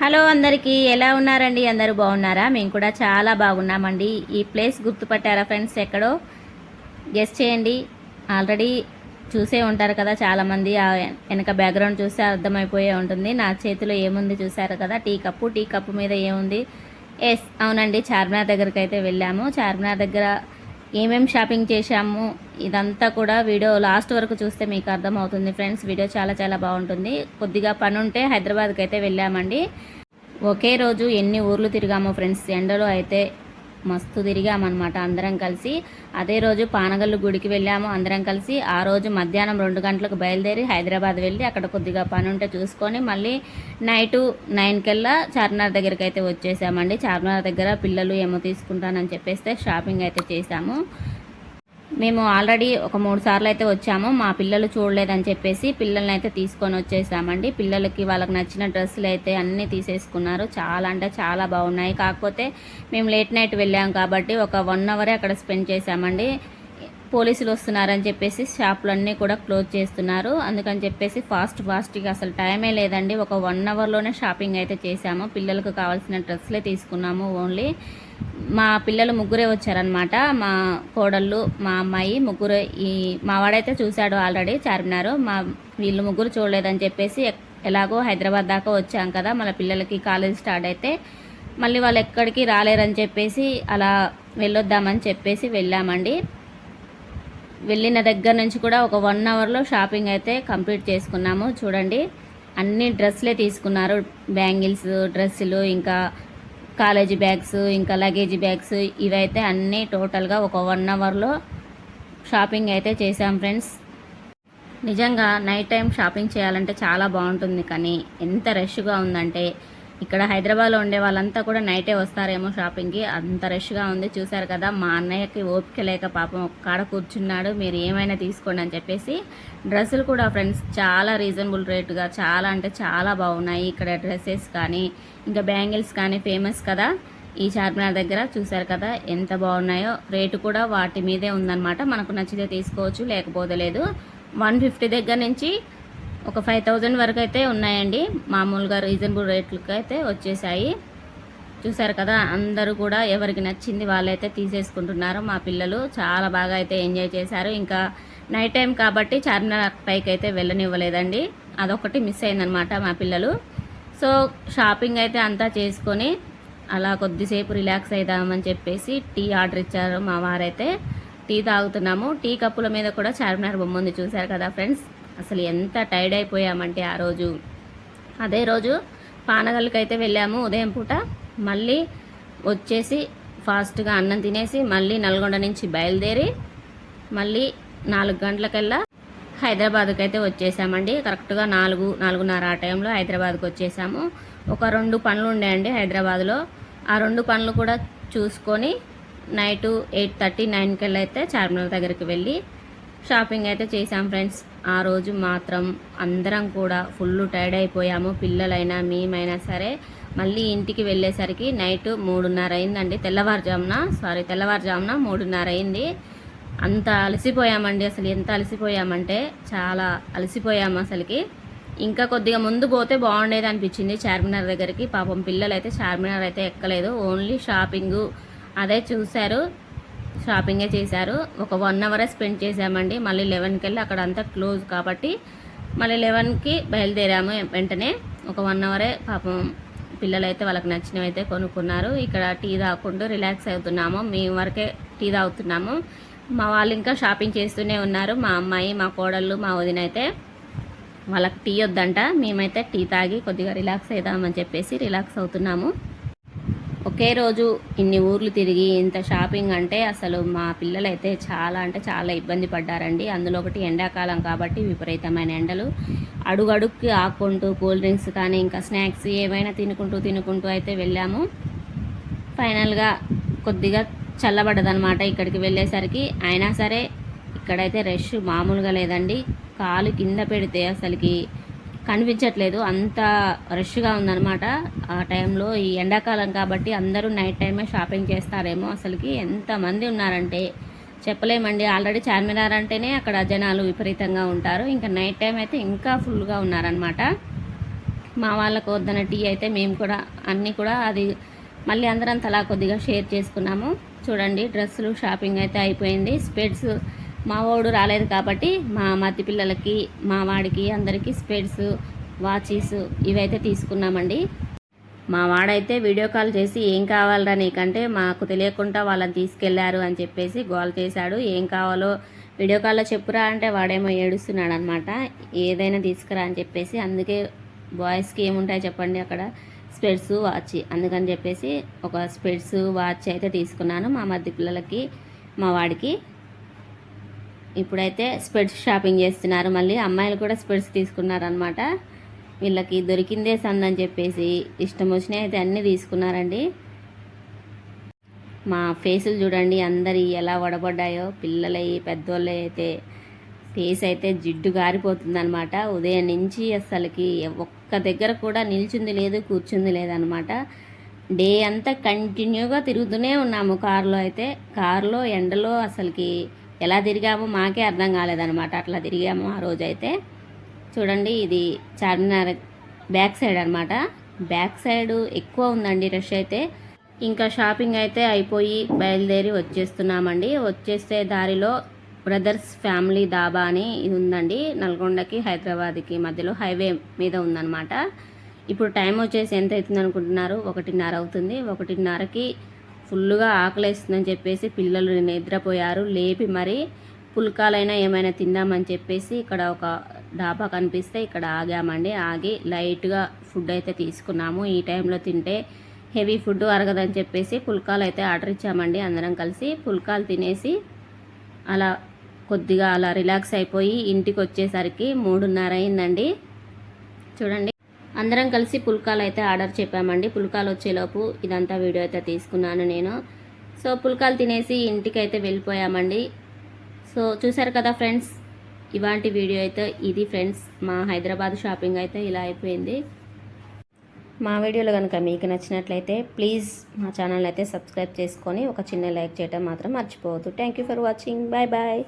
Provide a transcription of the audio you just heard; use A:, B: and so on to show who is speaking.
A: Hello అందరికీ ఎలా ఉన్నారండి? అందరూ బాగున్నారా? మేము కూడా చాలా బాగున్నామండి. ఈ ప్లేస్ గుర్తుపట్టారా ఫ్రెండ్స్ ఎక్కడో? గెస్ట్ చేయండి. ఆల్రెడీ చూసే ఉంటారు కదా చాలామంది. ఆ వెనక బ్యాక్గ్రౌండ్ చూస్తే అర్థమైపోయే ఉంటుంది. నా చేతిలో ఏముంది చూసారు కదా? Tea cup. టీ కప్పు మీద ఏముంది? ఎస్ అవునండి. చార్మినార్ దగ్గరికి అయితే వెళ్ళాము. చార్మినార్ దగ్గర ఏమేం షాపింగ్ చేశాము ఇదంతా కూడా వీడియో లాస్ట్ వరకు చూస్తే మీకు అర్థమవుతుంది ఫ్రెండ్స్. వీడియో చాలా చాలా బాగుంటుంది. కొద్దిగా పని ఉంటే హైదరాబాద్కి అయితే వెళ్ళామండి. ఒకే రోజు ఎన్ని ఊర్లు తిరిగామో ఫ్రెండ్స్ ఎండలో అయితే మస్తు తిరిగామన్నమాట అందరం కలిసి. అదే రోజు పానగల్లు గుడికి వెళ్ళాము అందరం కలిసి. ఆ రోజు మధ్యాహ్నం రెండు గంటలకు బయలుదేరి హైదరాబాద్ వెళ్ళి అక్కడ కొద్దిగా పని ఉంటే చూసుకొని మళ్ళీ నైటు నైన్ కల్లా చార్మినార్ దగ్గరికి అయితే వచ్చేసామండి. చార్మినార్ దగ్గర పిల్లలు ఏమో తీసుకుంటానని చెప్పేస్తే షాపింగ్ అయితే చేశాము. మేము ఆల్రెడీ ఒక మూడు సార్లు అయితే వచ్చాము. మా పిల్లలు చూడలేదని చెప్పేసి పిల్లల్ని అయితే తీసుకొని వచ్చేసామండి. పిల్లలకి వాళ్ళకి నచ్చిన డ్రెస్సులు అయితే అన్నీ తీసేసుకున్నారు. చాలా అంటే చాలా బాగున్నాయి. కాకపోతే మేము లేట్ నైట్ వెళ్ళాం కాబట్టి ఒక వన్ అవరే అక్కడ స్పెండ్ చేసామండి పోలీసులు వస్తున్నారని చెప్పేసి షాపులన్నీ కూడా క్లోజ్ చేస్తున్నారు. అందుకని చెప్పేసి ఫాస్ట్ ఫాస్ట్గా అసలు టైమే లేదండి. ఒక వన్ అవర్లోనే షాపింగ్ అయితే చేశాము. పిల్లలకు కావాల్సిన డ్రెస్లే తీసుకున్నాము ఓన్లీ. మా పిల్లలు ముగ్గురే వచ్చారనమాట మా కోడళ్ళు మా అమ్మాయి ముగ్గురు ఈ మా వాడైతే చూశాడు ఆల్రెడీ చార్మినారు. మా వీళ్ళు ముగ్గురు చూడలేదని చెప్పేసి ఎలాగో హైదరాబాద్ దాకా వచ్చాం కదా. మన పిల్లలకి కాలేజ్ స్టార్ట్ అయితే మళ్ళీ వాళ్ళు ఎక్కడికి రాలేరని చెప్పేసి అలా వెళ్ళొద్దామని చెప్పేసి వెళ్ళామండి. వెళ్ళిన దగ్గర నుంచి కూడా ఒక వన్ అవర్లో షాపింగ్ అయితే కంప్లీట్ చేసుకున్నాము. చూడండి అన్ని డ్రెస్లే తీసుకున్నారు. బ్యాంగిల్స్ డ్రెస్సులు ఇంకా కాలేజీ బ్యాగ్స్ ఇంకా లగేజ్ బ్యాగ్స్ ఇవైతే అన్నీ టోటల్గా ఒక వన్ అవర్లో షాపింగ్ అయితే చేసాం ఫ్రెండ్స్ నిజంగా నైట్ టైం షాపింగ్ చేయాలంటే చాలా బాగుంటుంది కానీ ఎంత రష్గా ఉందంటే ఇక్కడ హైదరాబాద్లో ఉండే వాళ్ళంతా కూడా నైటే వస్తారేమో షాపింగ్కి. అంత రష్గా ఉంది చూశారు కదా. మా అన్నయ్యకి ఓపిక లేక పాపం ఒక కాడ కూర్చున్నాడు. మీరు ఏమైనా తీసుకోండి అని చెప్పేసి డ్రెస్సులు కూడా ఫ్రెండ్స్ చాలా రీజనబుల్ రేటుగా చాలా అంటే చాలా బాగున్నాయి. ఇక్కడ డ్రెస్సెస్ కానీ ఇంకా బ్యాంగిల్స్ కానీ ఫేమస్ కదా. ఈ చార్మినార్ దగ్గర చూశారు కదా ఎంత బాగున్నాయో. రేటు కూడా వాటి మీదే ఉందన్నమాట. మనకు నచ్చితే తీసుకోవచ్చు లేకపోతే లేదు. వన్ ఫిఫ్టీ దగ్గర నుంచి ఒక ఫైవ్ థౌజండ్ వరకు అయితే ఉన్నాయండి. మామూలుగా రీజనబుల్ రేట్లకి అయితే వచ్చేసాయి. చూసారు కదా అందరూ కూడా ఎవరికి నచ్చింది వాళ్ళైతే తీసేసుకుంటున్నారు. మా పిల్లలు చాలా బాగా అయితే ఎంజాయ్ చేశారు. ఇంకా నైట్ టైం కాబట్టి చార్మినార్ పైకి అయితే వెళ్ళనివ్వలేదండి. అదొకటి మిస్ అయిందనమాట మా పిల్లలు. సో షాపింగ్ అయితే అంతా చేసుకొని అలా కొద్దిసేపు రిలాక్స్ అవుదామని చెప్పేసి టీ ఆర్డర్ ఇచ్చారు మా వారైతే. టీ తాగుతున్నాము. టీ కప్పుల మీద కూడా చార్మినార్ బొమ్మ ఉంది చూశారు కదా ఫ్రెండ్స్ అసలు ఎంత టైర్డ్ అయిపోయామంటే ఆ రోజు. అదే రోజు పానగల్కి అయితే వెళ్ళాము ఉదయం పూట. మళ్ళీ వచ్చేసి ఫాస్ట్గా అన్నం తినేసి మళ్ళీ నల్గొండ నుంచి బయలుదేరి మళ్ళీ నాలుగు గంటలకల్లా హైదరాబాద్కి అయితే వచ్చేసామండి. కరెక్ట్గా నాలుగు నాలుగున్నర ఆ టైంలో హైదరాబాద్కి వచ్చేసాము. ఒక రెండు పనులు ఉండేయండి హైదరాబాద్లో. ఆ రెండు పనులు కూడా చూసుకొని నైటు ఎయిట్ థర్టీ నైన్ వెళ్ళి అయితే చార్మినార్ దగ్గరికి వెళ్ళి షాపింగ్ అయితే చేసాం ఫ్రెండ్స్. ఆ రోజు మాత్రం అందరం కూడా ఫుల్ టైర్డ్ అయిపోయాము. పిల్లలైనా మేమైనా సరే మళ్ళీ ఇంటికి వెళ్ళేసరికి నైట్ మూడున్నర అయిందండి. తెల్లవారుజామున సారీ తెల్లవారుజామున మూడున్నర అయింది. అంత అలసిపోయామండి అసలు. ఎంత అలసిపోయామంటే చాలా అలసిపోయాము అసలుకి. ఇంకా కొద్దిగా ముందు పోతే బాగుండేది అనిపించింది చార్మినార్ దగ్గరికి. పాపం పిల్లలు అయితే చార్మినార్ అయితే ఎక్కలేదు. Only shopping. అదే చూశారు. షాపింగే చేశారు. ఒక వన్ అవరే స్పెండ్ చేసామండి మళ్ళీ లెవెన్కి వెళ్ళి అక్కడ అంతా క్లోజ్ కాబట్టి మళ్ళీ లెవెన్కి బయలుదేరాము వెంటనే. ఒక వన్ అవరే పాపం పిల్లలైతే వాళ్ళకి నచ్చినవి అయితే కొనుక్కున్నారు. ఇక్కడ టీ తాగకుండా రిలాక్స్ అవుతున్నాము. మేము వరకే టీ తాగుతున్నాము. మా వాళ్ళు ఇంకా షాపింగ్ చేస్తూనే ఉన్నారు. మా అమ్మాయి మా కోడళ్ళు మా వదిన అయితే వాళ్ళకి టీ వద్దంట. మేమైతే టీ తాగి కొద్దిగా రిలాక్స్ అవుదామని చెప్పేసి రిలాక్స్ అవుతున్నాము. ఒకే రోజు ఇన్ని ఊర్లు తిరిగి ఇంత షాపింగ్ అంటే అసలు మా పిల్లలైతే చాలా అంటే చాలా ఇబ్బంది పడ్డారండి. అందులో ఒకటి ఎండాకాలం కాబట్టి విపరీతమైన ఎండలు. అడుగడుక్కి ఆక్కుంటూ కూల్ డ్రింక్స్ కానీ ఇంకా స్నాక్స్ ఏమైనా తినుకుంటూ తినుకుంటూ అయితే వెళ్ళాము. ఫైనల్గా కొద్దిగా చల్లబడ్డదనమాట ఇక్కడికి వెళ్ళేసరికి. అయినా సరే ఇక్కడైతే రష్ మామూలుగా లేదండి. కాలు కింద పెడితే అసలుకి కనిపించట్లేదు. అంత రష్గా ఉందన్నమాట. ఆ టైంలో ఈ ఎండాకాలం కాబట్టి అందరూ నైట్ టైమే షాపింగ్ చేస్తారేమో అసలుకి. ఎంతమంది ఉన్నారంటే చెప్పలేమండి. ఆల్రెడీ చార్మినార్ అంటేనే అక్కడ జనాలు విపరీతంగా ఉంటారు. ఇంకా నైట్ టైం అయితే ఇంకా ఫుల్గా ఉన్నారనమాట మా వాళ్ళకు వద్దన టీ అయితే మేము కూడా అన్నీ కూడా అది మళ్ళీ అందరం తలా కొద్దిగా షేర్ చేసుకున్నాము. చూడండి డ్రెస్సులు షాపింగ్ అయితే అయిపోయింది. స్పెడ్స్ మా వాడు రాలేదు కాబట్టి మా మతి పిల్లలకి మా వాడికి అందరికీ స్పెడ్స్ వాచెస్ ఇవైతే తీసుకున్నామండి. మా వాడైతే వీడియో కాల్ చేసి ఏం కావాలరా నీకంటే మాకు తెలియకుండా వాళ్ళని తీసుకెళ్ళారు అని చెప్పేసి గోల్ చేశాడు. ఏం కావాలో వీడియో కాల్లో చెప్పురా అంటే వాడేమో ఏడుస్తున్నాడు అనమాట ఏదైనా తీసుకురా అని చెప్పేసి అందుకే బాయ్స్కి ఏముంటాయి చెప్పండి అక్కడ. స్పెడ్స్ వాచ్ అందుకని చెప్పేసి ఒక స్పెడ్స్ వాచ్ అయితే తీసుకున్నాను మా మధ్య పిల్లలకి మా వాడికి. ఇప్పుడైతే స్పెడ్స్ షాపింగ్ చేస్తున్నారు. మళ్ళీ అమ్మాయిలు కూడా స్పెడ్స్ తీసుకున్నారు అనమాట వీళ్ళకి దొరికిందే సందని చెప్పేసి ఇష్టం వచ్చినాయి అయితే అన్నీ తీసుకున్నారండి. మా ఫేసులు చూడండి అందరి ఎలా వడబడ్డాయో. పిల్లలవి పెద్దోళ్ళ అయితే ఫేస్ అయితే జిడ్డు గారిపోతుందనమాట ఉదయం నుంచి అసలుకి ఒక్క దగ్గర కూడా నిల్చుంది లేదు కూర్చుంది లేదనమాట డే అంతా కంటిన్యూగా తిరుగుతూనే ఉన్నాము. కారులో అయితే కారులో ఎండలో అసలుకి ఎలా తిరిగామో మాకే అర్థం కాలేదనమాట అట్లా తిరిగాము ఆ రోజైతే. చూడండి ఇది చార్మినార్ బ్యాక్ సైడ్ అనమాట బ్యాక్ సైడ్ ఎక్కువ ఉందండి రష్ అయితే. ఇంకా షాపింగ్ అయితే అయిపోయి బయలుదేరి వచ్చేస్తున్నామండి. వచ్చేస్తే దారిలో బ్రదర్స్ ఫ్యామిలీ దాబా అని ఇది ఉందండి. నల్గొండకి హైదరాబాద్కి మధ్యలో హైవే మీద ఉందన్నమాట. ఇప్పుడు టైం వచ్చేసి ఎంత అవుతుంది అనుకుంటున్నారు ఒకటిన్నర అవుతుంది. ఒకటిన్నరకి ఫుల్గా ఆకలేస్తుందని చెప్పేసి పిల్లలు నిద్రపోయారు. లేపి మరి పుల్కాలైనా ఏమైనా తిందామని చెప్పేసి ఇక్కడ ఒక డాబా కనిపిస్తే ఇక్కడ ఆగామండి. ఆగి లైట్గా ఫుడ్ అయితే తీసుకున్నాము. ఈ టైంలో తింటే హెవీ ఫుడ్ అరగదని చెప్పేసి పుల్కాలు అయితే ఆర్డర్ ఇచ్చామండి. అందరం కలిసి పుల్కాలు తినేసి అలా కొద్దిగా అలా రిలాక్స్ అయిపోయి ఇంటికి వచ్చేసరికి మూడున్నర అయిందండి. చూడండి. అందరం కలిసి పుల్కాలు అయితే ఆర్డర్ చెప్పామండి. పుల్కాలు వచ్చేలోపు ఇదంతా వీడియో అయితే తీసుకున్నాను నేను. సో పుల్కాలు తినేసి ఇంటికి అయితే వెళ్ళిపోయామండి. సో చూసారు కదా ఫ్రెండ్స్ ఇవాంటి వీడియో అయితే ఇది ఫ్రెండ్స్. మా హైదరాబాద్ షాపింగ్ అయితే ఇలా అయిపోయింది. మా వీడియోలు కనుక మీకు నచ్చినట్లయితే ప్లీజ్ మా ఛానల్ అయితే సబ్స్క్రైబ్ చేసుకొని ఒక చిన్న లైక్ చేయడం మాత్రం మర్చిపోవద్దు. Thank you for watching bye bye